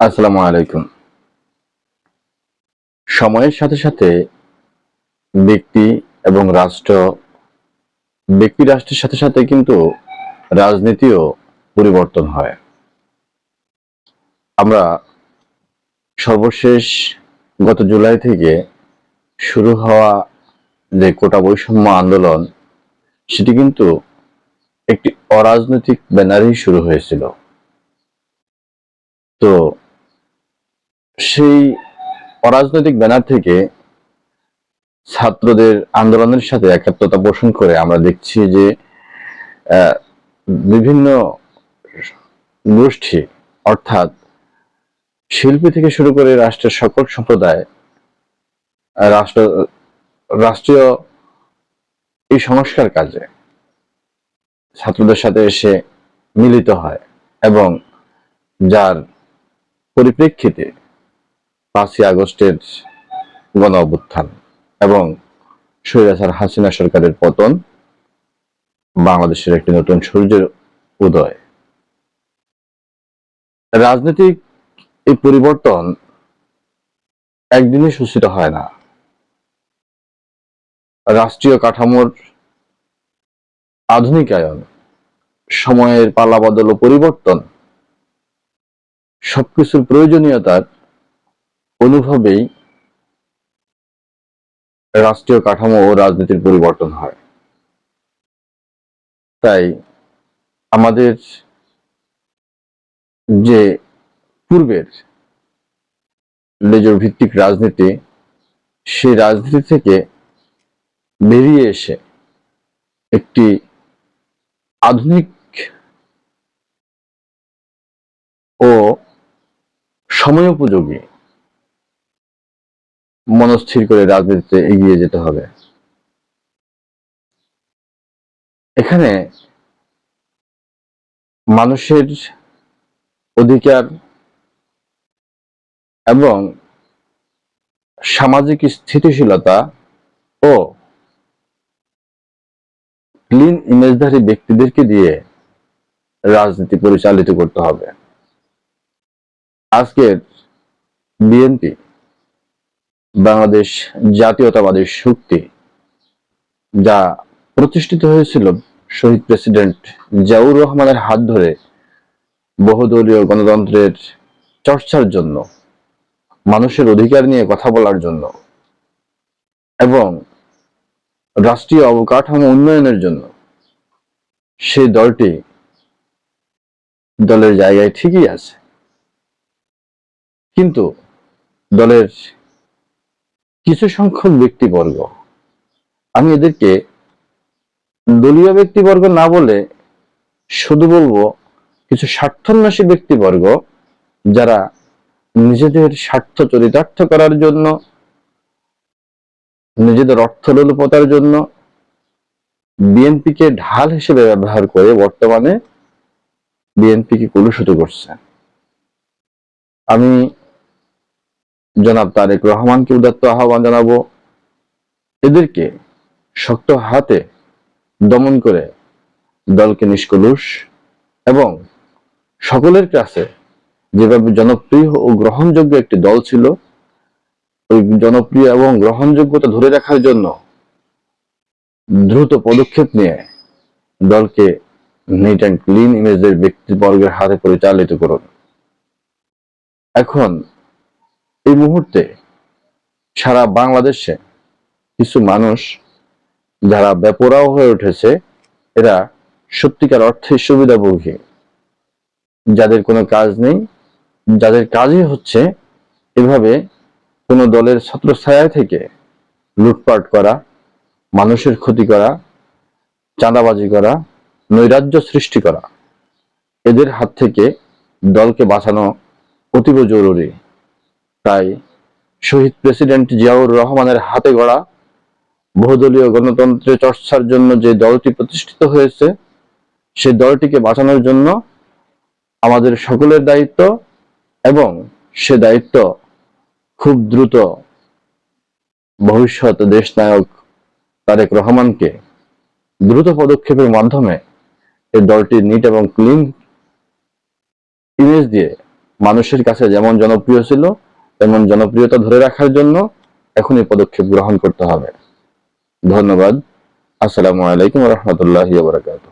আসসালামু আলাইকুম। সময়ের সাথে সাথে ব্যক্তি এবং রাষ্ট্র, ব্যক্তি রাষ্ট্রের সাথে সাথে কিন্তু রাজনীতিও পরিবর্তন হয়। আমরা সর্বশেষ গত জুলাই থেকে শুরু হওয়া যে কোটা বৈষম্য আন্দোলন, সেটি কিন্তু একটি অরাজনৈতিক ব্যানারেই শুরু হয়েছিল। তো সেই অরাজনৈতিক ব্যানার থেকে ছাত্রদের আন্দোলনের সাথে একাত্মতা পোষণ করে আমরা দেখছি যে বিভিন্ন গোষ্ঠী, অর্থাৎ শিল্পী থেকে শুরু করে রাষ্ট্রের সকল সম্প্রদায় রাষ্ট্র, রাষ্ট্রীয় এই সংস্কার কাজে ছাত্রদের সাথে এসে মিলিত হয় এবং যার পরিপ্রেক্ষিতে পাঁচই আগস্টের গণ অভ্যুত্থান এবং স্বৈরাচার হাসিনা সরকারের পতন বাংলাদেশের একটি নতুন সূর্যের উদয়। রাজনৈতিক এই পরিবর্তন একদিনে সূচিত হয় না। রাষ্ট্রীয় কাঠামোর আধুনিকায়ন, সময়ের পালাবদল ও পরিবর্তন, সবকিছুর প্রয়োজনীয়তার অনুভবেই রাষ্ট্রীয় কাঠামো ও রাজনীতির পরিবর্তন হয়। তাই আমাদের যে পূর্বের লেজর ভিত্তিক রাজনীতি, সেই রাজনীতি থেকে বেরিয়ে এসে একটি আধুনিক ও সময়োপযোগী মনস্থির করে রাজনীতিতে এগিয়ে যেতে হবে। এখানে মানুষের অধিকার এবং সামাজিক স্থিতিশীলতা ও ক্লিন ইমেজধারী ব্যক্তিদেরকে দিয়ে রাজনীতি পরিচালিত করতে হবে। আজকের বিএনপি বাংলাদেশ জাতীয়তাবাদী শক্তি, যা প্রতিষ্ঠিত হয়েছিল শহীদ প্রেসিডেন্ট জিয়াউর রহমানের হাত ধরে বহুদলীয় গণতন্ত্রের চর্চার জন্য, মানুষের অধিকার নিয়ে কথা বলার জন্য এবং রাষ্ট্রীয় অবকাঠামো উন্নয়নের জন্য সেই দলটি দলের জায়গায় ঠিকই আছে। কিন্তু দলের কিছু সংখ্যক ব্যক্তিবর্গ। আমি এদেরকে দলীয় ব্যক্তিবর্গ না বলে শুধু বলব, কিছু স্বার্থন্বেষী ব্যক্তিবর্গ যারা নিজেদের স্বার্থ চরিতার্থ করার জন্য, নিজেদের অর্থ লোলুপতার জন্য বিএনপিকে ঢাল হিসেবে ব্যবহার করে বর্তমানে বিএনপিকে কলুষিত করছে। আমি জনাব তারেক রহমানকে উদাত্ত আহ্বান জানাব। এদেরকে শক্ত হাতে দমন করে দলকে নিষ্কলুষ এবং সকলের কাছে যেভাবে জনপ্রিয় ও গ্রহণযোগ্য একটি দল ছিল, ওই জনপ্রিয় এবং গ্রহণযোগ্যতা ধরে রাখার জন্য দ্রুত পদক্ষেপ নিয়ে দলকে নিট অ্যান্ড ক্লিন ইমেজের ব্যক্তিবর্গের হাতে পরিচালিত করুন। এখন এই মুহূর্তে সারা বাংলাদেশে কিছু মানুষ যারা বেপরাও হয়ে উঠেছে, এরা সত্যিকার অর্থে সুবিধাভোগী। যাদের কোনো কাজ নেই, যাদের কাজই হচ্ছে এভাবে কোনো দলের ছত্রছায়া থেকে লুটপাট করা, মানুষের ক্ষতি করা, চাঁদাবাজি করা, নৈরাজ্য সৃষ্টি করা, এদের হাত থেকে দলকে বাঁচানো অতীব জরুরি। তাই শহীদ প্রেসিডেন্ট জিয়াউর রহমানের হাতে গড়া বহুদলীয় গণতন্ত্রের চর্চার জন্য যে দলটি প্রতিষ্ঠিত হয়েছে সেই দলটিকে বাঁচানোর জন্য আমাদের সকলের দায়িত্ব এবং সে দায়িত্ব খুব দ্রুত ভবিষ্যৎ দেশ নায়ক তারেক রহমানকে দ্রুত পদক্ষেপের মাধ্যমে এই দলটির নিট এবং ক্লিন ইমেজ দিয়ে মানুষের কাছে যেমন জনপ্রিয় ছিল তেমন জনপ্রিয়তা ধরে রাখার জন্য এখন এই পদক্ষেপ গ্রহণ করতে হবে। ধন্যবাদ। আসসালামু আলাইকুম রহমতুল্লাহ বারকাত